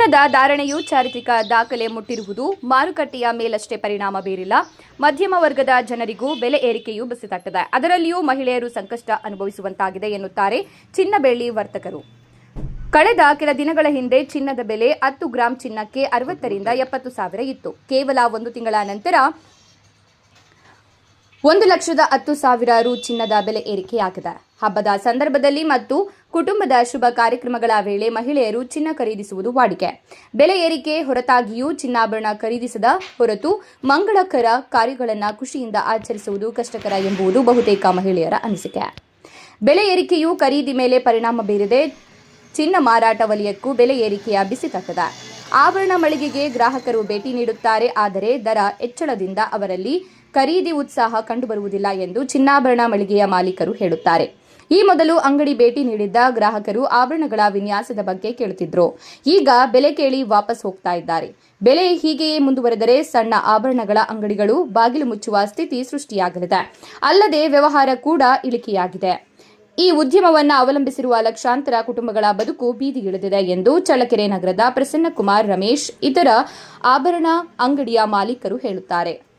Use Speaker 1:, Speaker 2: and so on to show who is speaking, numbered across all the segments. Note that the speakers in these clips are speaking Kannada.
Speaker 1: ಚಿನ್ನದ ಧಾರಣೆಯು ಚಾರಿತ್ರಿಕ ದಾಖಲೆ ಮುಟ್ಟಿರುವುದು ಮಾರುಕಟ್ಟೆಯ ಮೇಲಷ್ಟೇ ಪರಿಣಾಮ ಬೀರಿಲ್ಲ. ಮಧ್ಯಮ ವರ್ಗದ ಜನರಿಗೂ ಬೆಲೆ ಏರಿಕೆಯು ಬಿಸಿತಟ್ಟಿದೆ ಅದರಲ್ಲಿಯೂ ಮಹಿಳೆಯರು ಸಂಕಷ್ಟ ಅನುಭವಿಸುವಂತಾಗಿದೆ ಎನ್ನುತ್ತಾರೆ ಚಿನ್ನ ಬೆಳ್ಳಿ ವರ್ತಕರು. ಕಳೆದ ಕೆಲ ದಿನಗಳ ಹಿಂದೆ ಚಿನ್ನದ ಬೆಲೆ ಹತ್ತು ಗ್ರಾಂ ಚಿನ್ನಕ್ಕೆ ಅರವತ್ತರಿಂದ ಎಪ್ಪತ್ತು ಸಾವಿರ ಇತ್ತು. ಕೇವಲ ಒಂದು ತಿಂಗಳ ನಂತರ ಒಂದು ಲಕ್ಷದ ಹತ್ತು ಸಾವಿರ ರು ಚಿನ್ನದ ಬೆಲೆ ಏರಿಕೆಯಾಗಿದೆ. ಹಬ್ಬದ ಸಂದರ್ಭದಲ್ಲಿ ಮತ್ತು ಕುಟುಂಬದ ಶುಭ ಕಾರ್ಯಕ್ರಮಗಳ ವೇಳೆ ಮಹಿಳೆಯರು ಚಿನ್ನ ಖರೀದಿಸುವುದು ವಾಡಿಕೆ. ಬೆಲೆ ಏರಿಕೆ ಹೊರತಾಗಿಯೂ ಚಿನ್ನಾಭರಣ ಖರೀದಿಸದ ಹೊರತು ಮಂಗಳಕರ ಕಾರ್ಯಗಳನ್ನು ಖುಷಿಯಿಂದ ಆಚರಿಸುವುದು ಕಷ್ಟಕರ ಎಂಬುದು ಬಹುತೇಕ ಮಹಿಳೆಯರ ಅನಿಸಿಕೆ. ಬೆಲೆ ಏರಿಕೆಯು ಖರೀದಿ ಮೇಲೆ ಪರಿಣಾಮ ಬೀರಿದೆ. ಚಿನ್ನ ಮಾರಾಟ ವಲಯಕ್ಕೂ ಬೆಲೆ ಏರಿಕೆಯ ಬಿಸಿ ತಟ್ಟದ. ಆಭರಣ ಮಳಿಗೆಗೆ ಗ್ರಾಹಕರು ಭೇಟಿ ನೀಡುತ್ತಾರೆ. ಆದರೆ ದರ ಹೆಚ್ಚಳದಿಂದ ಅವರಲ್ಲಿ ಖರೀದಿ ಉತ್ಸಾಹ ಕಂಡುಬರುವುದಿಲ್ಲ ಎಂದು ಚಿನ್ನಾಭರಣ ಮಳಿಗೆಯ ಮಾಲೀಕರು ಹೇಳುತ್ತಾರೆ. ಈ ಮೊದಲು ಅಂಗಡಿ ಭೇಟಿ ನೀಡಿದ್ದ ಗ್ರಾಹಕರು ಆಭರಣಗಳ ವಿನ್ಯಾಸದ ಬಗ್ಗೆ ಕೇಳುತ್ತಿದ್ರು. ಈಗ ಬೆಲೆ ಕೇಳಿ ವಾಪಸ್ ಹೋಗ್ತಾ ಇದ್ದಾರೆ. ಬೆಲೆ ಹೀಗೆಯೇ ಮುಂದುವರೆದರೆ ಸಣ್ಣ ಆಭರಣಗಳ ಅಂಗಡಿಗಳು ಬಾಗಿಲು ಮುಚ್ಚುವ ಸ್ಥಿತಿ ಸೃಷ್ಟಿಯಾಗಲಿದೆ. ಅಲ್ಲದೆ ವ್ಯವಹಾರ ಕೂಡ ಇಳಿಕೆಯಾಗಿದೆ. ಈ ಉದ್ಯಮವನ್ನು ಅವಲಂಬಿಸಿರುವ ಲಕ್ಷಾಂತರ ಕುಟುಂಬಗಳ ಬದುಕು ಬೀದಿಗಿಳಿದಿದೆ ಎಂದು ಚಳ್ಳಕೆರೆ ನಗರದ ಪ್ರಸನ್ನಕುಮಾರ್ ರಮೇಶ್, ಇತರ ಆಭರಣ ಅಂಗಡಿಯ ಮಾಲೀಕರು ಹೇಳುತ್ತಾರೆ.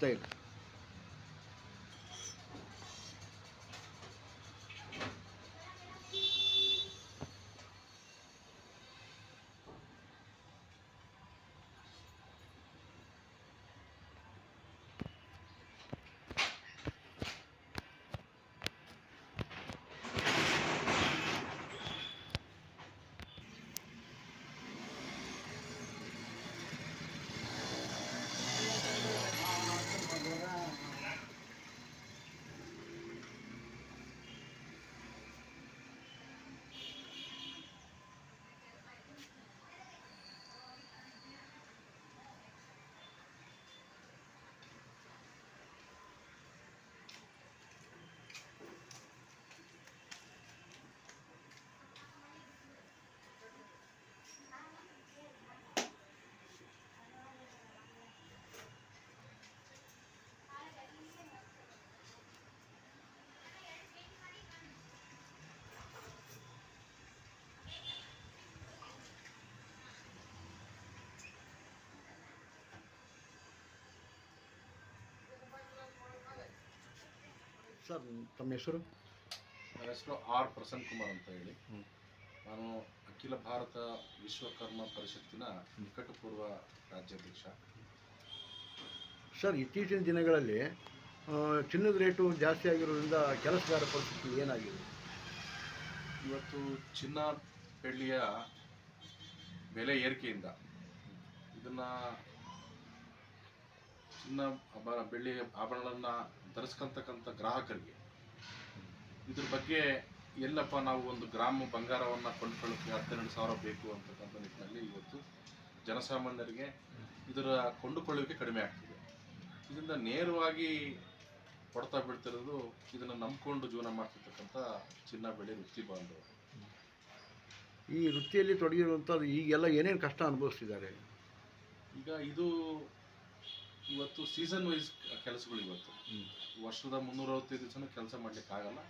Speaker 2: ಸ್ವಲ್ಪ ಸರ್ ತಮ್ಮ ಹೆಸರು?
Speaker 3: ನನ್ನ ಹೆಸರು ಆರ್ ಪ್ರಸನ್ನ ಕುಮಾರ್ ಅಂತ ಹೇಳಿ. ನಾನು ಅಖಿಲ ಭಾರತ ವಿಶ್ವಕರ್ಮ ಪರಿಷತ್ತಿನ ನಿಕಟಪೂರ್ವ ರಾಜ್ಯಾಧ್ಯಕ್ಷ.
Speaker 2: ಸರ್ ಇತ್ತೀಚಿನ ದಿನಗಳಲ್ಲಿ ಚಿನ್ನದ ರೇಟು ಜಾಸ್ತಿ ಆಗಿರೋದ್ರಿಂದ ಕೆಲಸಗಾರ ಪರಿಸ್ಥಿತಿ ಏನಾಗಿದೆ?
Speaker 3: ಇವತ್ತು ಚಿನ್ನ ಬೆಳ್ಳಿಯ ಬೆಲೆ ಏರಿಕೆಯಿಂದ ಇದನ್ನು ಚಿನ್ನ ಬೆಳ್ಳಿ ಆಭರಣಗಳನ್ನ ಧರಿಸ್ಕೊಂತಕ್ಕಂಥ ಗ್ರಾಹಕರಿಗೆ. ಇದ್ರ ಬಗ್ಗೆ ಎಲ್ಲಪ್ಪ ನಾವು ಒಂದು ಗ್ರಾಮ ಬಂಗಾರವನ್ನು ಕೊಂಡ್ಕೊಳ್ಳೋಕ್ಕೆ ಹತ್ತೆರಡು ಸಾವಿರ ಬೇಕು ಅಂತಕ್ಕಂಥ ನಿಟ್ಟಿನಲ್ಲಿ ಇವತ್ತು ಜನಸಾಮಾನ್ಯರಿಗೆ ಇದರ ಕೊಂಡುಕೊಳ್ಳುವಿಕೆ ಕಡಿಮೆ ಆಗ್ತಿದೆ. ಇದರಿಂದ ನೇರವಾಗಿ ಹೊಡ್ತಾ ಬಿಡ್ತಿರೋದು ಇದನ್ನು ನಂಬ್ಕೊಂಡು ಜೀವನ ಮಾಡ್ತಿರ್ತಕ್ಕಂಥ ಚಿನ್ನ ಬೆಳೆ ವೃತ್ತಿ ಬಾಂಧವರು.
Speaker 2: ಈ ವೃತ್ತಿಯಲ್ಲಿ ತೊಡಗಿರುವಂಥದ್ದು ಈಗೆಲ್ಲ ಏನೇನು ಕಷ್ಟ ಅನುಭವಿಸ್ತಿದ್ದಾರೆ?
Speaker 3: ಈಗ ಇದು ಇವತ್ತು ಸೀಸನ್ ವೈಸ್ ಕೆಲಸಗಳು ಇವತ್ತು. ವರ್ಷದ ಮುನ್ನೂರ ಅರವತ್ತೈದು ದಿವಸನೂ ಕೆಲಸ ಮಾಡ್ಲಿಕ್ಕೆ ಆಗಲ್ಲ.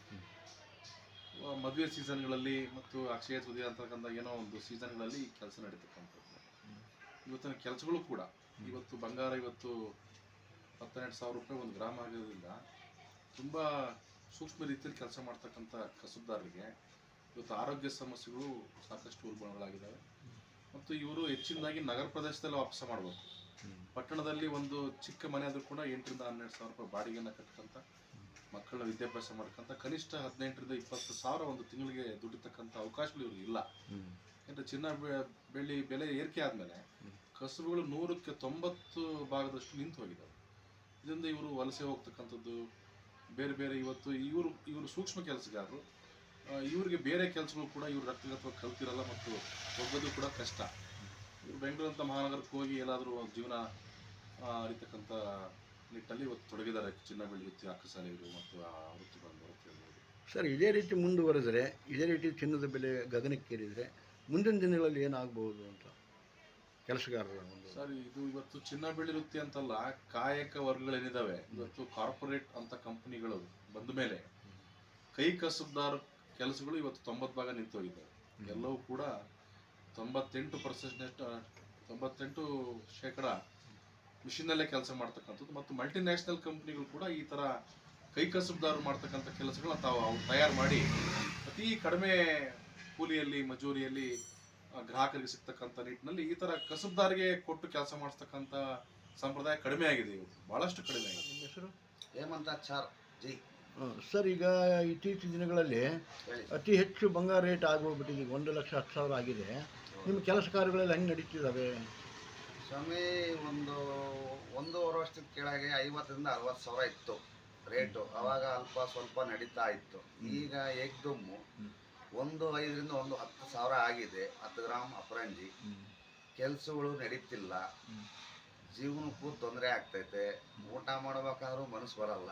Speaker 3: ಮದುವೆ ಸೀಸನ್ಗಳಲ್ಲಿ ಮತ್ತು ಅಕ್ಷಯ ತೃತೀಯ ಅಂತಕ್ಕಂಥ ಏನೋ ಒಂದು ಸೀಸನ್ಗಳಲ್ಲಿ ಕೆಲಸ ನಡೀತಕ್ಕಂಥದ್ದು. ಇವತ್ತಿನ ಕೆಲಸಗಳು ಕೂಡ. ಇವತ್ತು ಬಂಗಾರ ಇವತ್ತು ಹತ್ತೆರಡು ಸಾವಿರ ರೂಪಾಯಿ ಒಂದು ಗ್ರಾಮ್ ಆಗಿರೋದ್ರಿಂದ ತುಂಬ ಸೂಕ್ಷ್ಮ ರೀತಿಯಲ್ಲಿ ಕೆಲಸ ಮಾಡ್ತಕ್ಕಂಥ ಕಸುಬುದಾರರಿಗೆ ಇವತ್ತು ಆರೋಗ್ಯ ಸಮಸ್ಯೆಗಳು ಸಾಕಷ್ಟು ಉಲ್ಬಣಗಳಾಗಿದ್ದಾವೆ. ಮತ್ತು ಇವರು ಹೆಚ್ಚಿನದಾಗಿ ನಗರ ಪ್ರದೇಶದಲ್ಲಿ ವಾಪಸ್ ಮಾಡಬೇಕು ಪಟ್ಟಣದಲ್ಲಿ ಒಂದು ಚಿಕ್ಕ ಮನೆ ಆದರೂ ಕೂಡ ಎಂಟರಿಂದ ಹನ್ನೆರಡು ಸಾವಿರ ರೂಪಾಯಿ ಬಾಡಿಗೆಯನ್ನು ಕಟ್ಕೊಂತ, ಮಕ್ಕಳನ್ನ ವಿದ್ಯಾಭ್ಯಾಸ ಮಾಡ್ಕೊಂತ, ಕನಿಷ್ಠ ಹದಿನೆಂಟರಿಂದ ಇಪ್ಪತ್ತು ಸಾವಿರ ಒಂದು ತಿಂಗಳಿಗೆ ದುಡಿತಕ್ಕಂಥ ಅವಕಾಶಗಳು ಇವ್ರಿಗೆ ಇಲ್ಲ. ಯಾಕಂದ್ರೆ ಚಿನ್ನ ಬೆಳ್ಳಿ ಬೆಲೆ ಏರಿಕೆ ಆದಮೇಲೆ ಕಸುಬುಗಳು ನೂರಕ್ಕೆ ತೊಂಬತ್ತು ಭಾಗದಷ್ಟು ನಿಂತು ಹೋಗಿದ್ದಾವೆ ಇದರಿಂದ ಇವರು ವಲಸೆ ಹೋಗ್ತಕ್ಕಂಥದ್ದು, ಬೇರೆ ಬೇರೆ ಇವತ್ತು ಇವರು ಇವರು ಸೂಕ್ಷ್ಮ ಕೆಲಸಗಾರರು. ಇವರಿಗೆ ಬೇರೆ ಕೆಲಸಗಳು ಕೂಡ ಇವರು ರಕ್ತಗತವಾಗಿ ಕಲ್ತಿರಲ್ಲ ಮತ್ತು ಹೋಗೋದು ಕೂಡ ಕಷ್ಟ. ಬೆಂಗಳೂರಂಥ ಮಹಾನಗರಕ್ಕೆ ಹೋಗಿ ಏನಾದರೂ ಜೀವನ ಅರಿತಕ್ಕಂಥ ನಿಟ್ಟಲ್ಲಿ ಇವತ್ತು ತೊಡಗಿದ್ದಾರೆ ಚಿನ್ನ ಬೆಳ್ಳಿ ವೃತ್ತಿ ಅಕ್ಕಸಾಲಿಗರು ಮತ್ತು ಆ ವೃತ್ತಿಗಳನ್ನು
Speaker 2: ಸರ್ ಇದೇ ರೀತಿ ಮುಂದುವರೆದರೆ ಇದೇ ರೀತಿ ಚಿನ್ನದ ಬೆಲೆ ಗಗನಕ್ಕೇರಿದರೆ ಮುಂದಿನ ದಿನಗಳಲ್ಲಿ ಏನಾಗಬಹುದು ಅಂತ ಕೆಲಸಗಾರರ ಒಂದು
Speaker 3: ಸರ್ ಇದು ಇವತ್ತು ಚಿನ್ನ ಬೆಳ್ಳಿ ವೃತ್ತಿ ಅಂತಲ್ಲ ಕಾಯಕ ವರ್ಗಗಳೇನಿದ್ದಾವೆ ಇವತ್ತು ಕಾರ್ಪೊರೇಟ್ ಅಂತ ಕಂಪನಿಗಳು ಬಂದ ಮೇಲೆ ಕೈ ಕಸಬ್ದಾರ ಕೆಲಸಗಳು ಇವತ್ತು ತೊಂಬತ್ತು ಭಾಗ ನಿಂತೋಗಿದ್ದಾವೆ ಎಲ್ಲವೂ ಕೂಡ ತೊಂಬತ್ತೆಂಟು ಪರ್ಸೆಂಟ್ ತೊಂಬತ್ತೆಂಟು ಶೇಕಡ ಮಿಷಿನಲ್ಲೇ ಕೆಲಸ ಮಾಡ್ತಕ್ಕಂಥದ್ದು ಮತ್ತು ಮಲ್ಟಿನ್ಯಾಷನಲ್ ಕಂಪ್ನಿಗಳು ಕೂಡ ಈ ಥರ ಕೈ ಕಸಬ್ದಾರರು ಮಾಡ್ತಕ್ಕಂಥ ಕೆಲಸಗಳನ್ನ ತಾವು ಅವ್ರು ತಯಾರು ಮಾಡಿ ಅತಿ ಕಡಿಮೆ ಕೂಲಿಯಲ್ಲಿ ಮಜೂರಿಯಲ್ಲಿ ಗ್ರಾಹಕರಿಗೆ ಸಿಗ್ತಕ್ಕಂಥ ನಿಟ್ಟಿನಲ್ಲಿ ಈ ಥರ ಕಸುಬ್ದಾರಿಗೆ ಕೊಟ್ಟು ಕೆಲಸ ಮಾಡಿಸ್ತಕ್ಕಂಥ ಸಂಪ್ರದಾಯ ಕಡಿಮೆ ಆಗಿದೆ ಇವತ್ತು. ಭಾಳಷ್ಟು ಕಡಿಮೆ ಆಗಿದೆ.
Speaker 2: ನಿಮ್ಮ ಹೆಸರು?
Speaker 4: ಹೇಮಂತಾಚಾರ್ ಜೈ.
Speaker 2: ಆ, ಸರ್ ಈಗ ಇತ್ತೀಚಿನ ದಿನಗಳಲ್ಲಿ ಅತಿ ಹೆಚ್ಚು ಬಂಗಾರ ರೇಟ್ ಆಗೋಗ್ಬಿಟ್ಟಿದೆ. ಈಗ ಒಂದು ಲಕ್ಷ ಹತ್ತು ಸಾವಿರ ಆಗಿದೆ. ನಿಮ್ಮ ಕೆಲಸ ಕಾರ್ಯಗಳೆಲ್ಲ ಹೆಂಗೆ ನಡೀತಿದ್ದಾವೆ
Speaker 4: ಸ್ವಾಮಿ ಒಂದು ಒಂದೂವರೆ ವರ್ಷದ ಕೆಳಗೆ ಐವತ್ತರಿಂದ ಅರವತ್ತು ಸಾವಿರ ಇತ್ತು ರೇಟು. ಅವಾಗ ಅಲ್ಪ ಸ್ವಲ್ಪ ನಡೀತಾ ಇತ್ತು. ಈಗ ಏಕ್ದಮ್ಮು ಒಂದು ಐದರಿಂದ ಒಂದು ಹತ್ತು ಸಾವಿರ ಆಗಿದೆ. ಹತ್ತು ಗ್ರಾಮ್ ಅಪರಂಜಿ. ಕೆಲಸಗಳು ನಡೀತಿಲ್ಲ. ಜೀವನಕ್ಕೂ ತೊಂದರೆ ಆಗ್ತೈತೆ. ಊಟ ಮಾಡಬೇಕಾದ್ರೂ ಮನಸ್ಸು ಬರಲ್ಲ.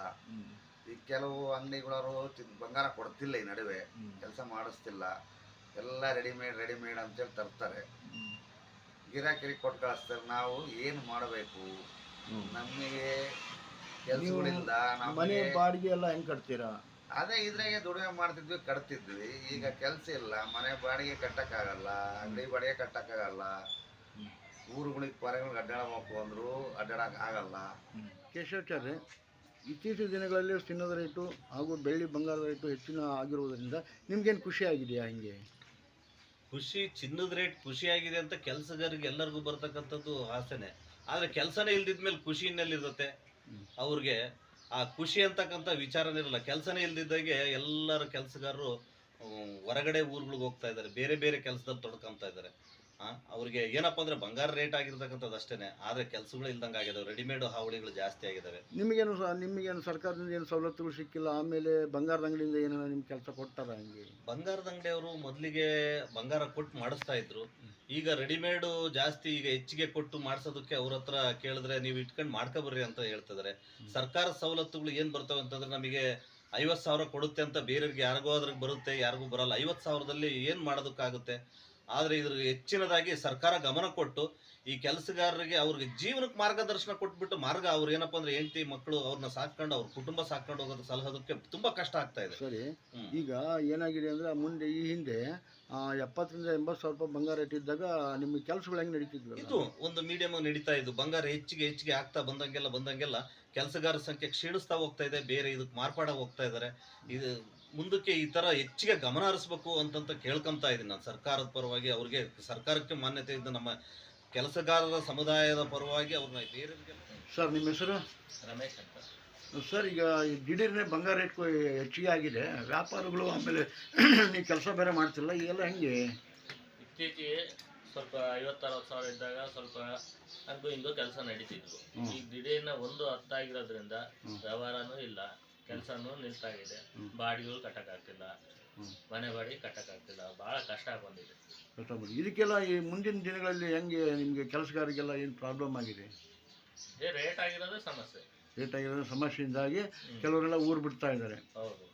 Speaker 4: ಈ ಕೆಲವು ಅಂಗಡಿಗಳವರು ಬಂಗಾರ ಕೊಡ್ತಿಲ್ಲ ಈ ನಡುವೆ. ಕೆಲಸ ಮಾಡಿಸ್ತಿಲ್ಲ. ಎಲ್ಲ ರೆಡಿಮೇಡ್ ರೆಡಿಮೇಡ್ ಅಂತೇಳಿ ತರ್ತಾರೆ. ಗಿರಾಕಿರಿ ಕೊಟ್ಟು ಕಳಿಸ್ತಾರೆ. ನಾವು ಏನು ಮಾಡಬೇಕು? ನಮಗೆ ಕೆಲಸಗಳಿಂದ
Speaker 2: ಮನೆ ಬಾಡಿಗೆ ಎಲ್ಲ ಹೆಂಗೆ ಕಟ್ತೀರಾ?
Speaker 4: ಅದೇ ಇದ್ರಾಗೆ ದುಡಿಮೆ ಮಾಡ್ತಿದ್ವಿ ಕಟ್ತಿದ್ವಿ. ಈಗ ಕೆಲಸ ಇಲ್ಲ. ಮನೆ ಬಾಡಿಗೆ ಕಟ್ಟಕ್ಕಾಗಲ್ಲ ಅಂಗಡಿ ಬಾಡಿಗೆ ಕಟ್ಟಕ್ಕಾಗಲ್ಲ. ಊರುಗಳಿಗೆ ಪರಗಳಿಗೆ ಅಡ್ಡಾಡಬೇಕು ಅಂದ್ರು ಅಡ್ಡಾಡಕ್ ಆಗಲ್ಲ.
Speaker 2: ಕೇಶವಾಚಾರ್ಯ ಇತ್ತೀಚಿನ ದಿನಗಳಲ್ಲಿ ಚಿನ್ನದ ರೇಟು ಹಾಗೂ ಬೆಳ್ಳಿ ಬಂಗಾರದ ರೇಟು ಹೆಚ್ಚಿನ ಆಗಿರುವುದರಿಂದ ನಿಮ್ಗೇನು ಖುಷಿ ಆಗಿದೆಯಾ ಹಿಂಗೆ?
Speaker 5: ಖುಷಿ ಚಿನ್ನದ ರೇಟ್ ಖುಷಿಯಾಗಿದೆ ಅಂತ ಕೆಲಸಗಾರರಿಗೆ ಎಲ್ಲರಿಗೂ ಬರ್ತಕ್ಕಂಥದ್ದು ಆಸೆನೆ. ಆದರೆ ಕೆಲಸನೇ ಇಲ್ದಿದ್ಮೇಲೆ ಖುಷಿ ಇನ್ನೆಲ್ಲಿರುತ್ತೆ ಅವ್ರಿಗೆ ಆ ಖುಷಿ ಅಂತಕ್ಕಂಥ ವಿಚಾರನೇ ಇರಲ್ಲ. ಕೆಲಸನೇ ಇಲ್ದಿದ್ದಾಗೆ ಎಲ್ಲರ ಕೆಲಸಗಾರರು ಹೊರಗಡೆ ಊರುಗಳಿಗೆ ಹೋಗ್ತಾ ಇದ್ದಾರೆ. ಬೇರೆ ಬೇರೆ ಕೆಲಸದಲ್ಲಿ ತೊಡ್ಕೊತಾ ಇದ್ದಾರೆ. ಅವ್ರಿಗೆ ಏನಪ್ಪ ಅಂದ್ರೆ ಬಂಗಾರ ರೇಟ್ ಆಗಿರ್ತಕ್ಕಂಥದ್ದು ಅಷ್ಟೇನೆ. ಆದರೆ ಕೆಲಸಗಳು ಇಲ್ದಂಗೆ ಆಗಿದಾವೆ ರೆಡಿಮೇಡ್ ಹಾವಳಿಗಳು ಜಾಸ್ತಿ ಆಗಿದಾವೆ.
Speaker 2: ನಿಮಗೇನು ಸ ನಿಮಗೇನು ಸರ್ಕಾರದಿಂದ ಏನು ಸವಲತ್ತುಗಳು ಸಿಕ್ಕಿಲ್ಲ ಆಮೇಲೆ ಬಂಗಾರದ ಅಂಗಡಿಯಿಂದ ಏನಾರ ನಿಮ್ಮ ಕೆಲಸ ಕೊಡ್ತಾರ ಹಂಗೆ?
Speaker 5: ಬಂಗಾರದ ಅಂಗಡಿಯವರು ಮೊದಲಿಗೆ ಬಂಗಾರ ಕೊಟ್ಟು ಮಾಡಿಸ್ತಾ ಇದ್ರು. ಈಗ ರೆಡಿಮೇಡ್ ಜಾಸ್ತಿ ಈಗ ಹೆಚ್ಚಿಗೆ ಕೊಟ್ಟು ಮಾಡಿಸೋದಕ್ಕೆ ಅವ್ರ ಹತ್ರ ಕೇಳಿದ್ರೆ ನೀವು ಇಟ್ಕೊಂಡು ಮಾಡ್ಕೊಬರ್ರಿ ಅಂತ ಹೇಳ್ತಿದಾರೆ. ಸರ್ಕಾರದ ಸವಲತ್ತುಗಳು ಏನು ಬರ್ತವೆ ಅಂತಂದ್ರೆ ನಮಗೆ ಐವತ್ತು ಸಾವಿರ ಕೊಡುತ್ತೆ ಅಂತ ಬೇರೆಯವ್ರಿಗೆ ಯಾರಿಗೋ ಅದ್ರಿಗೆ ಬರುತ್ತೆ ಯಾರಿಗೂ ಬರಲ್ಲ. ಐವತ್ತು ಸಾವಿರದಲ್ಲಿ ಏನು ಮಾಡೋದಕ್ಕಾಗುತ್ತೆ? ಆದರೆ ಇದ್ರ ಹೆಚ್ಚಿನದಾಗಿ ಸರ್ಕಾರ ಗಮನ ಕೊಟ್ಟು ಈ ಕೆಲಸಗಾರರಿಗೆ ಅವ್ರಿಗೆ ಜೀವನಕ್ಕೆ ಮಾರ್ಗದರ್ಶನ ಕೊಟ್ಬಿಟ್ಟು ಮಾರ್ಗ ಅವ್ರು ಏನಪ್ಪ ಅಂದ್ರೆ ಹೆಂಡತಿ ಮಕ್ಕಳು ಅವ್ರನ್ನ ಸಾಕೊಂಡು ಅವ್ರ ಕುಟುಂಬ ಸಾಕೊಂಡು ಹೋಗೋದು ಸಲಹೋದಕ್ಕೆ ತುಂಬಾ ಕಷ್ಟ ಆಗ್ತಾ ಇದೆ.
Speaker 2: ಸರಿ ಈಗ ಏನಾಗಿದೆ ಅಂದ್ರೆ ಮುಂದೆ ಈ ಹಿಂದೆ ಎಪ್ಪತ್ತರಿಂದ ಎಂಬತ್ತು ಸಾವಿರ ರೂಪಾಯಿ ಬಂಗಾರ ಇಟ್ಟಿದ್ದಾಗ ನಿಮ್ಗೆ ನಿಮಗೆ ಕೆಲಸಗಳು ಹೆಂಗೆ ನಡೀತಿದ್ವಿ
Speaker 5: ಇದು ಒಂದು ಮೀಡಿಯಂ ನಡೀತಾ ಇದ್ದು ಬಂಗಾರ ಹೆಚ್ಚಿಗೆ ಹೆಚ್ಚಿಗೆ ಆಗ್ತಾ ಬಂದಂಗೆಲ್ಲ ಬಂದಂಗೆಲ್ಲ ಕೆಲಸಗಾರ ಸಂಖ್ಯೆ ಕ್ಷೀಣಿಸ್ತಾ ಹೋಗ್ತಾ ಇದೆ ಬೇರೆ ಇದಕ್ಕೆ ಮಾರ್ಪಾಡ ಹೋಗ್ತಾ ಇದ್ದಾರೆ. ಇದು ಮುಂದಕ್ಕೆ ಈ ತರ ಹೆಚ್ಚಿಗೆ ಗಮನ ಹರಿಸ್ಬೇಕು ಅಂತಂತ ಕೇಳ್ಕೊತಾ ಇದ್ದೀನಿ ನಾನು ಸರ್ಕಾರದ ಪರವಾಗಿ. ಅವ್ರಿಗೆ ಸರ್ಕಾರಕ್ಕೆ ಮಾನ್ಯತೆ ಇದ್ದ ನಮ್ಮ ಕೆಲಸಗಾರರ ಸಮುದಾಯದ ಪರವಾಗಿ ಅವ್ರನ್ನ ಬೇರೆ
Speaker 2: ಸರ್ ನಿಮ್ಮ ಹೆಸರು?
Speaker 5: ರಮೇಶ್ ಅಂತ.
Speaker 2: ಸರ್ ಈಗ ಈ ದಿಢೀರ್ನೆ ಬಂಗಾರ ರೇಟ್ ಹೆಚ್ಚಿಗೆ ಆಗಿದೆ. ವ್ಯಾಪಾರಗಳು ಆಮೇಲೆ ನೀವು ಕೆಲಸ ಬೇರೆ ಮಾಡ್ತಿಲ್ಲ ಈಗೆಲ್ಲ ಹೆಂಗೆ?
Speaker 6: ಇತ್ತೀಚೆಗೆ ಸ್ವಲ್ಪ ಐವತ್ತು ಅರವತ್ತು ಸಾವಿರ ಇದ್ದಾಗ ಸ್ವಲ್ಪ ಹಂಗೂ ಹಿಂಗೂ ಕೆಲಸ ನಡೀತಿದ್ವು.
Speaker 2: ಹ್ಮ್.
Speaker 6: ಈಗ ದಿಢೀರ್ನ ಒಂದು ಹತ್ತಾಗಿರೋದ್ರಿಂದ
Speaker 2: ಆಗಿರೋದ್ರಿಂದ
Speaker 6: ವ್ಯವಹಾರನೂ ಇಲ್ಲ ಕೆಲಸನೂ ನಿಲ್ತಾಗಿದೆ.
Speaker 2: ಬಾಡಿಗಳು
Speaker 6: ಬಾಡಿಗೆಗಳು ಕಟ್ಟಕ್ಕಾಗ್ತಿಲ್ಲ. ಮನೆ ಬಾಡಿಗೆ ಕಟ್ಟಕ್ಕಾಗ್ತಿಲ್ಲ ಭಾಳ ಕಷ್ಟ ಬಂದಿದೆ.
Speaker 2: ಕಷ್ಟಪಟ್ಟು ಇದಕ್ಕೆಲ್ಲ ಈ ಮುಂದಿನ ದಿನಗಳಲ್ಲಿ ಹೆಂಗೆ ನಿಮಗೆ ಕೆಲಸಗಾರಿಗೆಲ್ಲ ಏನು ಪ್ರಾಬ್ಲಮ್ ಆಗಿದೆ?
Speaker 6: ಏ ರೇಟ್ ಆಗಿರೋದೇ ಸಮಸ್ಯೆ.
Speaker 2: ರೇಟ್ ಆಗಿರೋ ಸಮಸ್ಯೆಯಿಂದಾಗಿ ಕೆಲವರೆಲ್ಲ ಊರು ಬಿಡ್ತಾ ಇದ್ದಾರೆ.
Speaker 6: ಹೌದು.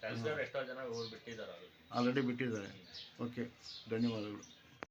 Speaker 6: ಕೆಲಸಗಾರ ಎಷ್ಟೋ ಜನ ಊರು ಬಿಟ್ಟಿದ್ದಾರೆ
Speaker 2: ಆಲ್ರೆಡಿ ಬಿಟ್ಟಿದ್ದಾರೆ. ಓಕೆ ಧನ್ಯವಾದಗಳು.